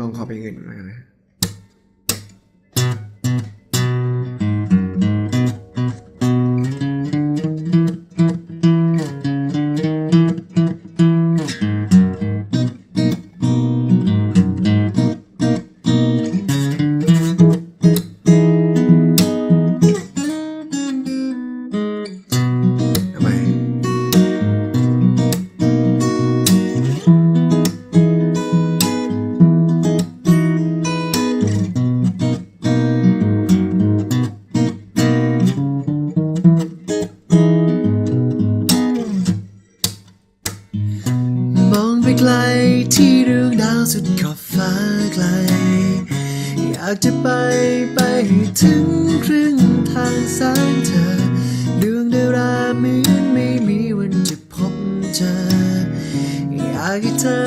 ลองขอไปเงินมานะ ไปไกลที่เรื่องดาวสุดขอบฟ้าไกล อยากจะไปไปให้ถึงครึ่งทางแสงเธอดวงดาราเหมือนไม่มีวันจะพบเจอ อยากให้เธอ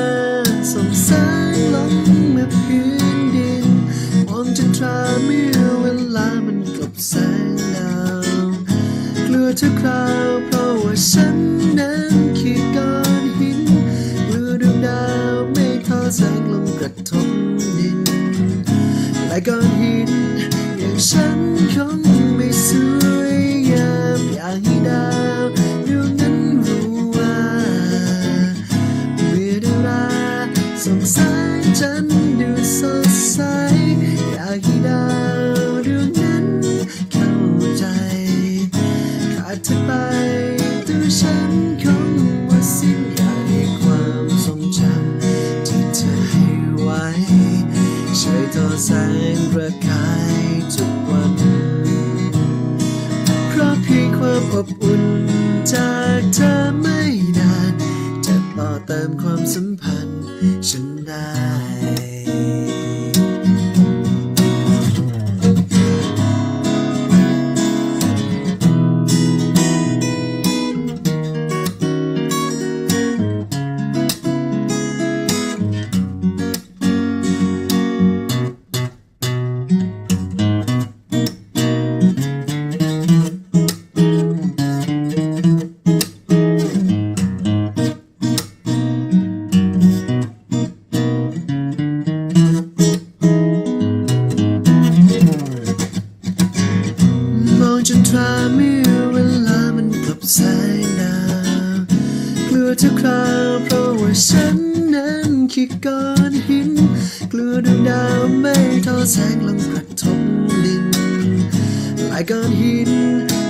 ส่องแสงลงมาพื้นดินมองจันทราเมื่อเวลามันกลบแสงดาวกลัวทุกครา แสงลงกระทบดิน และก้อนหินอย่างฉันคงไม่สวยงามอยากให้ดาวดวงนั้นรู้ว่าเมื่อดาราสงแสงจันดูสดใสอยากให้ดาวดวงนั้นเข้าใจขาดเธอไป ต่อแสงประกายทุกวัน เพราะเพียงความอบอุ่นจากเธอไม่นาน จะต่อเติมความสัมพันธ์าเมื่อเวลามันกลับแสงดาวกลัวทุกคราวเพราะว่าฉันนั้นคือก้อนหิน กลัวดวงดาวไม่ทอแสงลงกระทบดินหลายก้อนหิน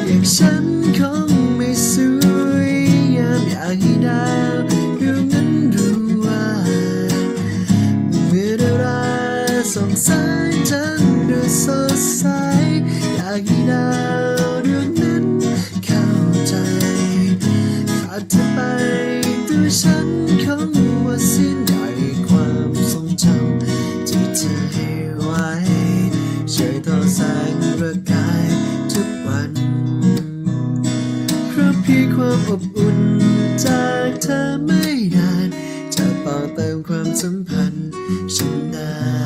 อย่างฉันคงไม่สวยงามอยากให้ดาวดวงนั้นรู้ว่าเมื่อดาราส่องแสงจันทร์ดูสดใส ความอบอุ่น จากเธอไม่นาน จะต่อเติมความสัมพันธ์ฉันได้